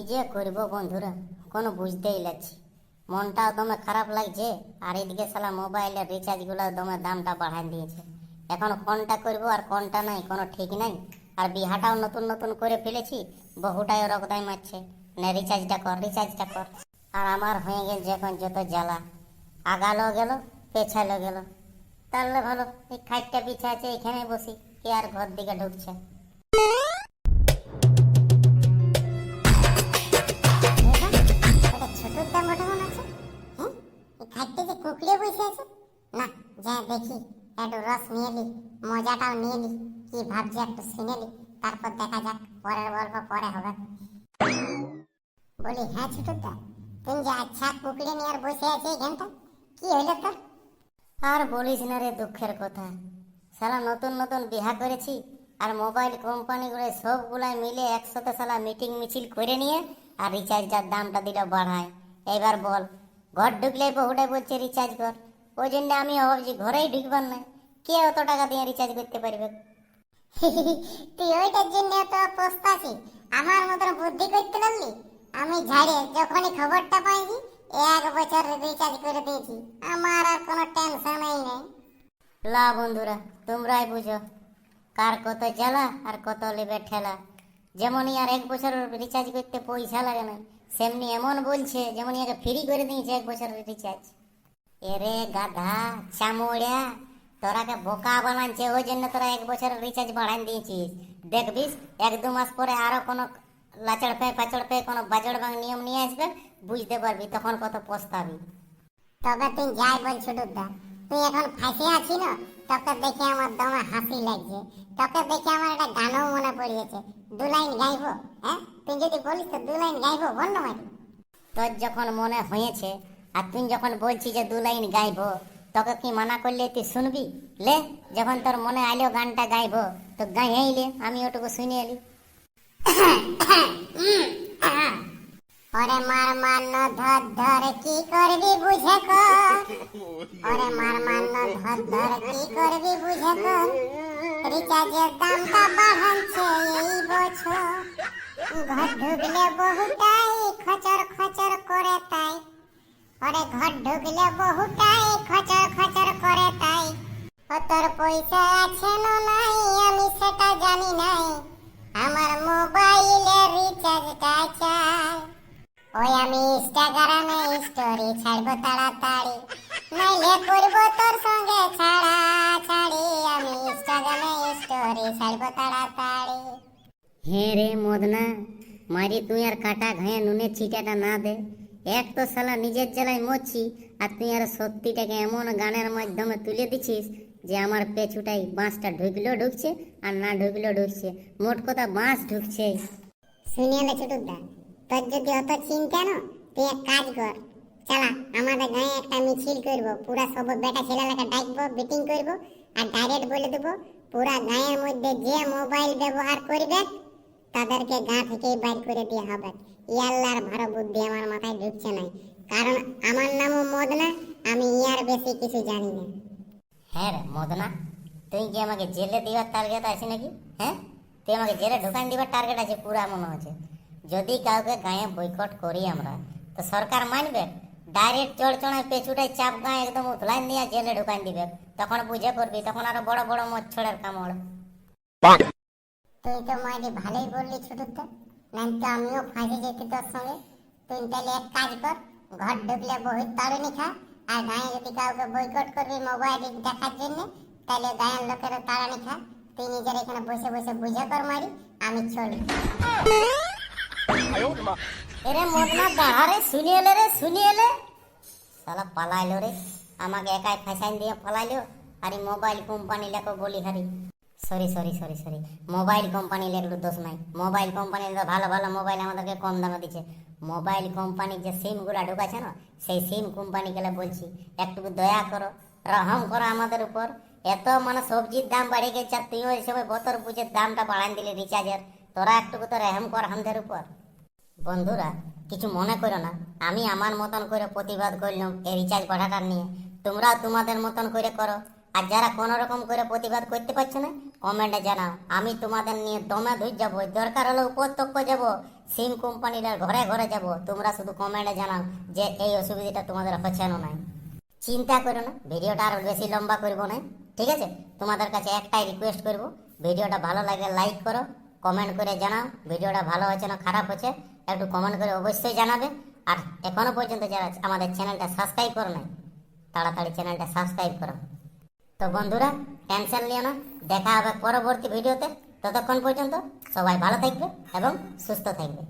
কি যে করব বন্ধুরা? কোনো বুঝতেই লাগছে। মনটাও দমে খারাপ লাগছে, আর এদিকে সালা মোবাইলের রিচার্জগুলো দমে দামটা বাড়াই দিয়েছে। এখন কোনটা করব আর কোনটা নাই, কোনো ঠিক নাই? আর বিহাটাও নতুন নতুন করে ফেলেছি, বহুটাই রকদাই মারছে। না রিচার্জটা কর রিচার্জটা কর। আর আমার হয়ে গেছে এখন যত জ্বালা। আগালো গেল, পেছালো গেল। তাহলে ভালো, এই খাটটা পিছা আছে এখানে বসি, কে আর ঘর দিকে ঢুকছে? দেখি, একটু রস নিয়ে নি মজাটাও নিয়ে নি কি ভাবছি একটু শুনে নি তারপর দেখা যাক পরের গল্প পরে হবে। বলি হ্যাঁ ছোটদা তুমি যে আচ্ছা কুকড়ে নিয়ে আর বসে আছে এখানটা কি হইল তোর? আর বলিস না রে, দুঃখের কথা। সালা নতুন নতুন বিহা করেছি, আর মোবাইল কোম্পানিগুলো সবগুলাই মিলে একসাথে সালা মিটিং মিছিল করে নিয়ে আর রিচার্জটার দামটা দিল বাড়ায়। এবার বল, ঘর ঢুকলে বহুটাই বলছে রিচার্জ কর। ওই জন্য আমি ভাবছি ঘরেই ঢুকবার না। কে অত টাকা দিয়ে রিচার্জ করতে পারবে? তুই ওইটার জন্য তো পস্তাছি আমার মতন বুদ্ধি করতে পারলি? আমি ঝাড়ে যখনই খবরটা পাইছি, এক বছর রিচার্জ করে দিয়েছি। আমার আর কোনো টেনশনই নেই। লা বন্ধুরা, তোমরাই বুঝো, কার কত জ্বালা আর কত লেবে ঠেলা। যেমনই আর এক বছর রিচার্জ করতে পয়সা লাগে না, সেমনি এমন বলছে যেমন আগে ফ্রি করে দিয়েছে এক বছর রিচার্জ এরে গাধা চামড়া তোরাকে বোকা বানাচ্ছে ওই জন্য তোরা এক বছর রিচার্জ বাড়ান দিয়েছিস। দেখবিস এক দু মাস পরে আরও কোনো লাচড় পেয়ে পাচড় পেয়ে কোনো বাজড় বাং নিয়ম নিয়ে আসবে বুঝতে পারবি তখন কত পস্তাবি। তবে তুই যাই বল ছোটুদা তুই এখন ফাঁসে আছি না? তোকে দেখে আমার দমে হাসি লাগছে। তোকে দেখে আমার একটা গানও মনে পড়িয়েছে। দু লাইন গাইবো হ্যাঁ? তুই যদি বলিস তো দু লাইন গাইবো বন্ধ মারি। তোর যখন মনে হয়েছে আর তুই যখন বলছিস যে দু লাইন গাইবো, তোকে কি মানা করলে তুই শুনবি? লে, যখন তোর মনে আইলো গানটা গাইবো, তো গাইলে, আমি ওটুকু শুনে এলি। ওরে মার মান্য ধর ধর কি করবি বুঝে কর ওরে মার মান্য ধর ধর কি করবি বুঝে কর রিচার্জের দামটা বাড়াচ্ছে এই বছর। ঘর ঢুকলে বহুটাই খচর খচর করে তাই। ওরে ঘর ঢুকলে বহুটাই খচর খচর করে তাই। তোর পয়সা আছে না নাই? আমি সেটা জানি নাই। আমার মোবাইলে রিচার্জটা চাই। ওই আমি ইনস্টাগ্রামে স্টোরি ছাড়বো তাড়াতাড়ি। নাইলে করব তোর সঙ্গে ছাড়া ছাড়ি আমি ইনস্টাগ্রামে স্টোরি ছাড়বো তাড়াতাড়ি। হ্যাঁ রে মদনা মারি তুই আর কাটা ঘায়ে নুনের ছিটাটা না দে। এক তো শালা নিজের জেলায় মরছি, আর তুই আর সত্যিটাকে এমন গানের মাধ্যমে তুলে দিছিস যে আমার পেছুটাই বাঁশটা ঢুকলেও ঢুকছে আর না ঢুকলেও ঢুকছে। মোট কথা বাঁশ ঢুকছে। শুনিয়ে লে ছোটুদা তোর যদি অত চিন্তা না তুই এক কাজ কর, চালা, আমাদের গায়ে একটা মিছিল করব, পুরা সব বেটা ছেলেলাকে ডাকবো, মিটিং করব, আর ডাইরেক্ট বলে দেব, পুরা গায়ের মধ্যে যে মোবাইল ব্যবহার করবে তাদেরকে গা থেকেই বাইর করে দেওয়া হবে। ইয়াল্লার ভালো বুদ্ধি আমার মাথায় ঢুকছে নাই। কারণ আমার নামও মদনা আমি ইয়ার বেশি কিছু জানি না। হ্যাঁ রে মদনা তুই কি আমাকে জেলে দেওয়ার টার্গেট আছে নাকি? হ্যাঁ? তুই আমাকে জেলে ঢুকান দেওয়ার টার্গেট আছে পুরা মনে হচ্ছে যদি কাউকে গায়ে বয়কট করি আমরা তো সরকার মানবে? ডাইরেক্ট চড়চড়ায় পেছুটায় চাপ গায়ে একদম উতলাইন দিয়ে জেলে ঢুকান দিবে। তখন বুঝে করবি তখন আরও বড় বড় মচ্ছরের কামড়। তুই মাইরি ভালোই বললি তো আমিও ফাঁসে যেতে তোর সঙ্গে। তুই তাহলে এক কাজ কর, ঘর ঢুকলে খা, আর গায়ে যদি কাউকে বয়কট করবি মোবাইল দেখার জন্য, তাহলে গায়ের লোকের খা। তুই নিজের এখানে বসে বসে বুঝে কর মারি আমি চলি এরে মদনা শুনি এলে রে, শুনি এলে। শালা পালাইলো রে, আমাকে একাই ফাঁসাইন দিয়ে পালাইলো আর মোবাইল কোম্পানি লেখো বলি হারি sorry sorry sorry sorry mobile company লেখলো দোষ নাই। মোবাইল কোম্পানি তো ভালো ভালো মোবাইল আমাদেরকে কম দামে দিচ্ছে। মোবাইল কোম্পানির যে সিমগুলো ঢুকাছে না, সেই সিম কোম্পানিগুলো বলছি, একটু দয়া করো, রহম করো আমাদের উপর। এত মানে সবজির দাম বেড়ে গেছে, আর তুই ওই সময় বতর বুঝে দামটা বাড়ান দিলি রিচার্জের তোরা একটু তো রেহম কর আমাদের উপর। বন্ধুরা, কিছু মনে করো না। আমি আমার মতন করে প্রতিবাদ করলাম এই রিচার্জ বাড়াটা নিয়ে। তোমরাও তোমাদের মতন করে করো। আর যারা কোনো রকম করে প্রতিবাদ করতে পারছ না কমেন্টে জানাও। আমি তোমাদের নিয়ে দমে ধুই যাব দরকার হলে উপত্যক্ষ যাব সিম কোম্পানিটার ঘরে ঘরে যাব, তোমরা শুধু কমেন্টে জানাও যে এই অসুবিধাটা তোমাদের হচ্ছে না চিন্তা করো না, ভিডিওটা আর বেশি লম্বা করব না, ঠিক আছে? তোমাদের কাছে একটাই রিকোয়েস্ট করব, ভিডিওটা ভালো লাগে লাইক করো কমেন্ট করে জানাও, ভিডিওটা ভালো হচ্ছে না খারাপ হচ্ছে একটু কমেন্ট করে অবশ্যই জানাবে। আর এখনও পর্যন্ত যারা আমাদের চ্যানেলটা সাবস্ক্রাইব করো নাই, তাড়াতাড়ি চ্যানেলটা সাবস্ক্রাইব করো। তো বন্ধুরা টেনশন নিও না। দেখা হবে পরবর্তী ভিডিওতে ততক্ষণ পর্যন্ত সবাই ভালো থাকবে এবং সুস্থ থাকবে।